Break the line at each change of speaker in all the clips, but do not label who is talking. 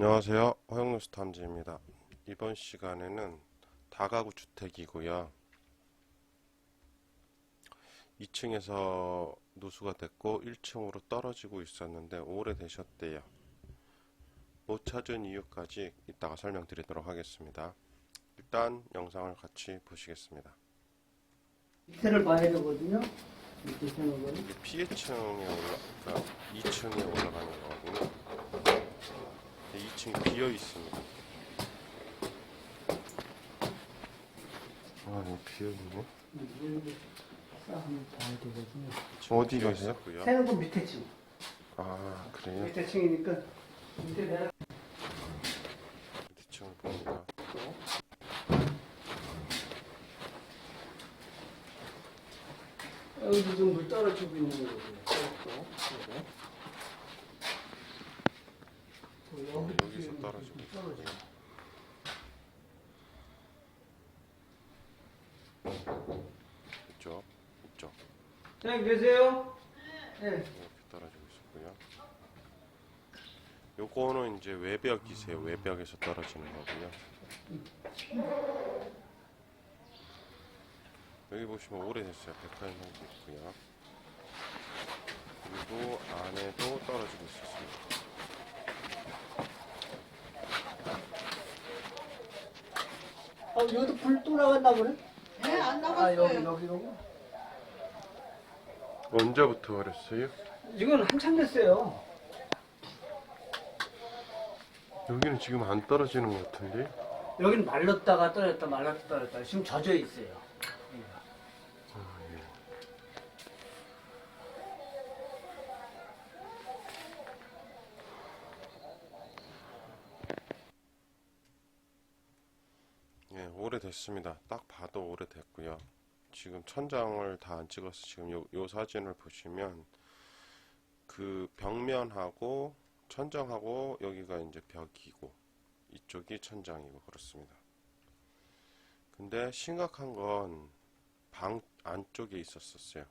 안녕하세요. 허영뉴스 탐지입니다. 이번 시간에는 다가구 주택이고요. 2층에서 누수가 됐고 1층으로 떨어지고 있었는데 오래되셨대요. 못 찾은 이유까지 이따가 설명드리도록 하겠습니다. 일단 영상을 같이 보시겠습니다.
밑에를 봐야 되거든요. 밑에.
이게 피해층에 올라, 그러니까 2층에 올라가는 거거든요. 2층이 비어 있습니다. 아, 이 비어 있네.
봐야 되거든요.
어디가 있었고요?
세는 건 밑에 층.
아, 그래요?
밑에 층이니까 밑에 내려.
2층을 봅니다.
여기도 좀 물 떨어지고 있는. 또. 또
어, 여기서 떨어지고. 이쪽, 이쪽.
자, 계세요? 네.
이렇게 떨어지고 있었고요. 요거는 이제 외벽이세요. 외벽에서 떨어지는 거고요. 여기 보시면 오래됐어요. 백화점도 있고요. 그리고 안에도 떨어지고 있었습니다.
아, 여기도 불 또 나갔나 보네?
네, 안
아, 여기,
나갔어요.
여기로.
언제부터 그랬어요?
이건 한참 됐어요.
여기는 지금 안 떨어지는 것 같은데?
여기는 말랐다가 떨어졌다, 말랐다 떨어졌다. 지금 젖어 있어요.
오래됐습니다. 딱 봐도 오래됐고요. 지금 천장을 다 안 찍어서 지금 요, 요 사진을 보시면 그 벽면하고 천장하고 여기가 이제 벽이고 이쪽이 천장이고 그렇습니다. 근데 심각한 건 방 안쪽에 있었었어요.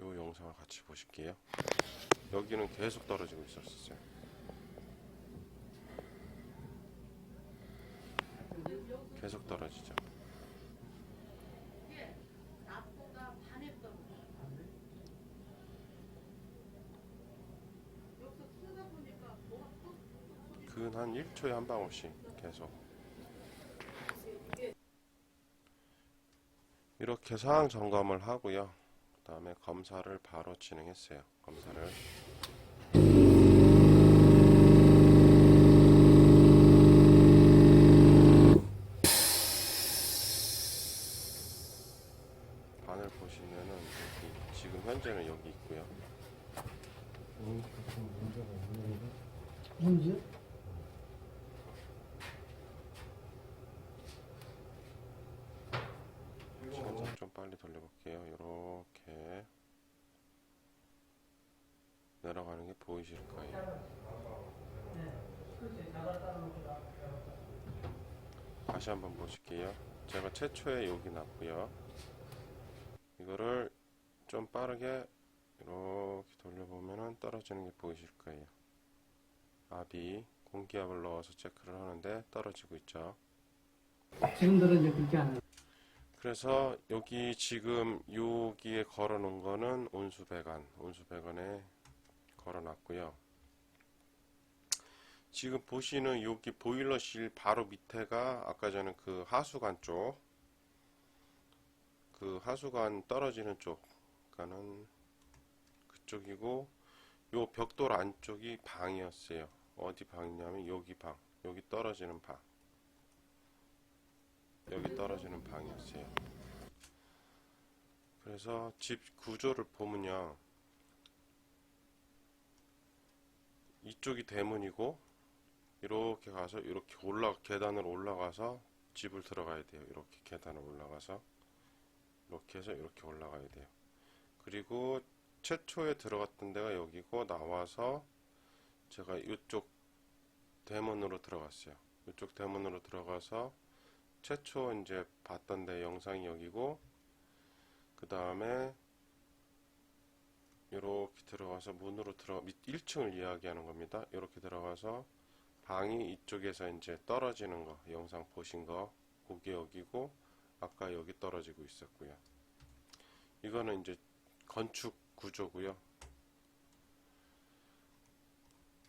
요 영상을 같이 보실게요. 여기는 계속 떨어지고 있었어요. 계속 떨어지죠. 근한 1초에 한 방울씩 계속. 이렇게 상황 점검을 하고요. 그 다음에 검사를 바로 진행했어요. 검사를.
문제?
천장 좀 빨리 돌려볼게요. 이렇게 내려가는 게 보이실 거예요. 다시 한번 보실게요. 제가 최초에 여기 놨고요. 이거를 좀 빠르게 이렇게 돌려보면은 떨어지는 게 보이실 거예요. 압이 공기압을 넣어서 체크를 하는데 떨어지고 있죠.
지금들은 이제 그렇게 안 해요.
그래서 여기 지금 여기에 걸어 놓은 거는 온수 배관, 온수 배관에 걸어 놨고요. 지금 보시는 여기 보일러실 바로 밑에가 아까 전에 그 하수관 쪽, 그 하수관 떨어지는 쪽, 그러니까는 그쪽이고, 요 벽돌 안쪽이 방이었어요. 어디 방이냐면 여기 방, 여기 떨어지는 방. 여기 떨어지는 방이었어요. 그래서 집 구조를 보면요. 이쪽이 대문이고 이렇게 가서 이렇게 올라 계단을 올라가서 집을 들어가야 돼요. 이렇게 계단을 올라가서 이렇게 해서 이렇게 올라가야 돼요. 그리고 최초에 들어갔던 데가 여기고 나와서 제가 이쪽 대문으로 들어갔어요. 이쪽 대문으로 들어가서 최초 이제 봤던 데 영상이 여기고 그 다음에 이렇게 들어가서 문으로 들어 밑 1층을 이야기하는 겁니다. 이렇게 들어가서 방이 이쪽에서 이제 떨어지는 거 영상 보신 거 그게 여기고 아까 여기 떨어지고 있었고요. 이거는 이제 건축 구조고요.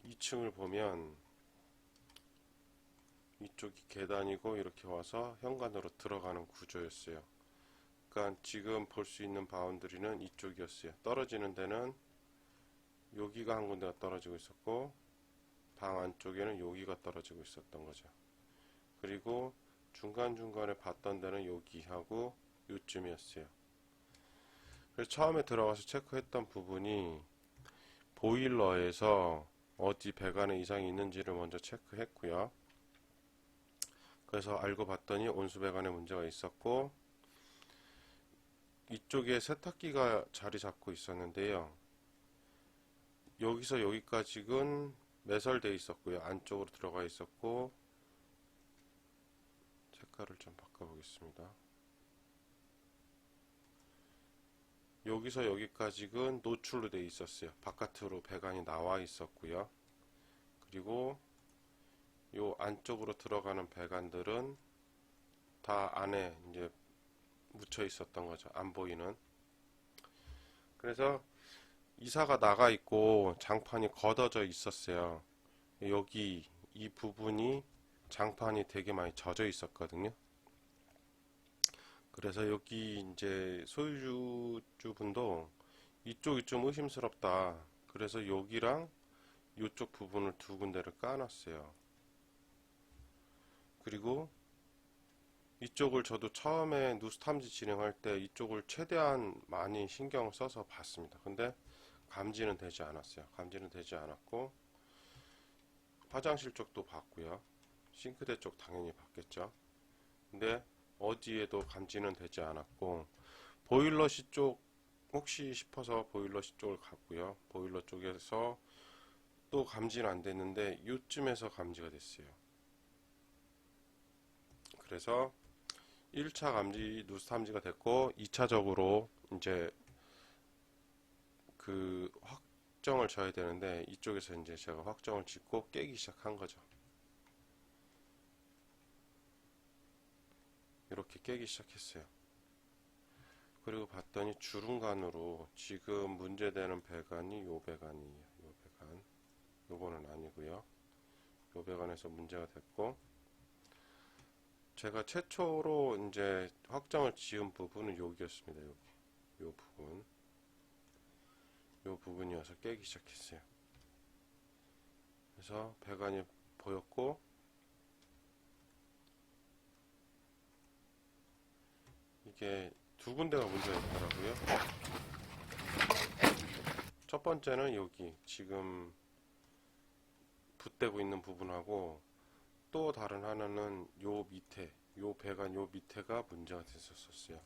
2층을 보면 이쪽이 계단이고 이렇게 와서 현관으로 들어가는 구조였어요. 그러니까 지금 볼 수 있는 바운드리는 이쪽이었어요. 떨어지는 데는 여기가 한 군데가 떨어지고 있었고 방 안쪽에는 여기가 떨어지고 있었던 거죠. 그리고 중간중간에 봤던 데는 여기하고 요쯤이었어요. 그래서 처음에 들어가서 체크했던 부분이 보일러에서 어디 배관에 이상이 있는지를 먼저 체크했고요. 그래서 알고 봤더니 온수 배관에 문제가 있었고 이쪽에 세탁기가 자리 잡고 있었는데요. 여기서 여기까지는 매설되어 있었고요. 안쪽으로 들어가 있었고 색깔을 좀 바꿔보겠습니다. 여기서 여기까지는 노출로 되어 있었어요. 바깥으로 배관이 나와 있었고요. 그리고 요 안쪽으로 들어가는 배관들은 다 안에 이제 묻혀 있었던 거죠. 안 보이는. 그래서 이사가 나가 있고 장판이 걷어져 있었어요. 여기 이 부분이 장판이 되게 많이 젖어 있었거든요. 그래서 여기 이제 소유주 분도 이쪽이 좀 의심스럽다. 그래서 여기랑 이쪽 부분을 두 군데를 까놨어요. 그리고 이쪽을 저도 처음에 누수 탐지 진행할 때 이쪽을 최대한 많이 신경을 써서 봤습니다. 근데 감지는 되지 않았어요. 감지는 되지 않았고 화장실 쪽도 봤고요. 싱크대 쪽 당연히 봤겠죠. 근데 어디에도 감지는 되지 않았고 보일러실 쪽 혹시 싶어서 보일러실 쪽을 갔고요. 보일러 쪽에서 또 감지는 안 됐는데 이쯤에서 감지가 됐어요. 그래서 1차 감지 누수 탐지가 됐고 2차적으로 이제 그 확정을 져야 되는데 이쪽에서 이제 제가 확정을 짓고 깨기 시작한 거죠. 이렇게 깨기 시작했어요. 그리고 봤더니 주름간으로 지금 문제되는 배관이 요 배관이에요. 요 배관. 요거는 아니고요. 요 배관에서 문제가 됐고 제가 최초로 이제 확정을 지은 부분은 여기였습니다. 여기. 요 부분. 요 부분이어서 깨기 시작했어요. 그래서 배관이 보였고 이게 두 군데가 문제가 있더라고요. 첫 번째는 여기 지금 붓대고 있는 부분하고 또 다른 하나는 요 밑에 요 배관 요 밑에가 문제가 됐었었어요.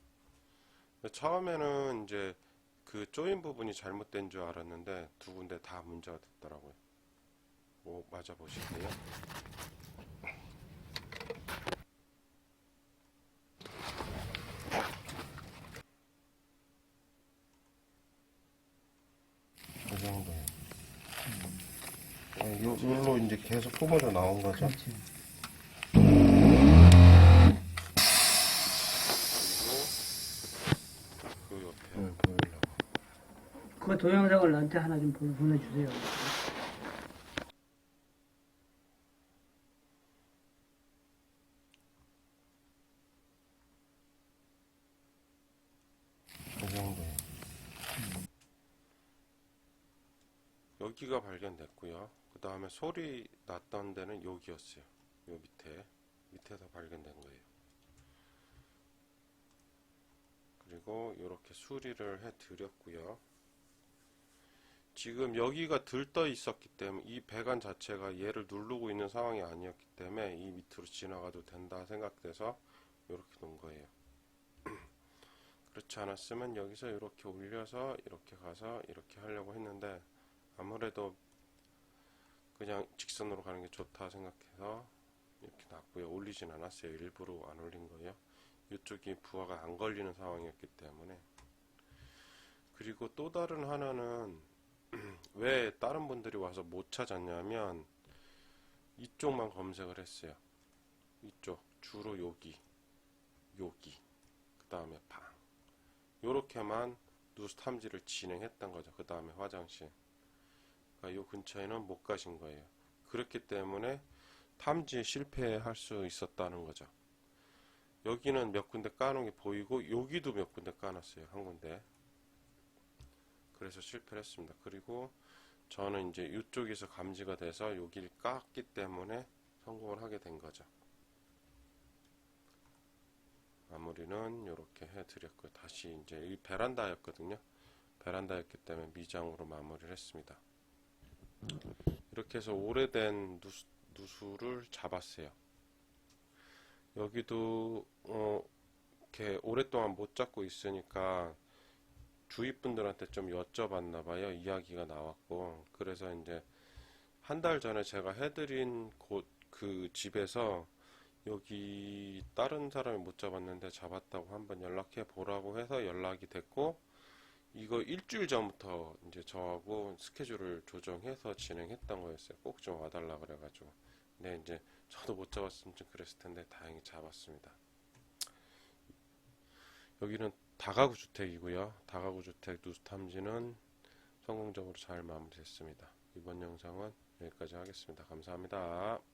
처음에는 이제 그 조인 부분이 잘못된 줄 알았는데 두 군데 다 문제가 됐더라고요. 뭐 맞아 보실게요. 이 정도예요. 네, 요, 요로 이제 계속 뿜어져 나온 거죠.
그렇지.
그. 보이려고.
그 동영상을 나한테 하나 좀 보- 보내주세요.
이 정도예요. 여기가 발견됐고요. 그 다음에 소리 났던 데는 여기였어요. 요 밑에 밑에서 발견된 거예요. 그리고 이렇게 수리를 해 드렸고요. 지금 여기가 들떠 있었기 때문에 이 배관 자체가 얘를 누르고 있는 상황이 아니었기 때문에 이 밑으로 지나가도 된다 생각돼서 이렇게 놓은 거예요. 그렇지 않았으면 여기서 이렇게 올려서 이렇게 가서 이렇게 하려고 했는데 아무래도 그냥 직선으로 가는 게 좋다 생각해서 이렇게 놨고요. 올리진 않았어요. 일부러 안 올린 거예요. 이쪽이 부하가 안 걸리는 상황이었기 때문에 그리고 또 다른 하나는 왜 다른 분들이 와서 못 찾았냐면 이쪽만 검색을 했어요. 이쪽 주로 여기 여기 그 다음에 방 요렇게만 누수 탐지를 진행했던 거죠. 그 다음에 화장실 요 근처에는 못 가신 거예요. 그렇기 때문에 탐지에 실패할 수 있었다는 거죠. 여기는 몇 군데 까놓은 게 보이고 여기도 몇 군데 까놨어요. 한 군데. 그래서 실패를 했습니다. 그리고 저는 이제 이쪽에서 감지가 돼서 여기를 깠기 때문에 성공을 하게 된 거죠. 마무리는 이렇게 해드렸고요. 다시 이제 이 베란다였거든요. 베란다였기 때문에 미장으로 마무리를 했습니다. 이렇게 해서 오래된 누수, 누수를 잡았어요. 여기도 어, 이렇게 오랫동안 못 잡고 있으니까 주위 분들한테 좀 여쭤봤나 봐요. 이야기가 나왔고 그래서 이제 한 달 전에 제가 해드린 곳 그 집에서 여기 다른 사람이 못 잡았는데 잡았다고 한번 연락해 보라고 해서 연락이 됐고 이거 일주일 전부터 이제 저하고 스케줄을 조정해서 진행했던 거였어요. 꼭 좀 와달라 그래가지고. 근데 이제 저도 못 잡았으면 좀 그랬을 텐데 다행히 잡았습니다. 여기는 다가구 주택이고요. 다가구 주택 누수 탐지는 성공적으로 잘 마무리됐습니다. 이번 영상은 여기까지 하겠습니다. 감사합니다.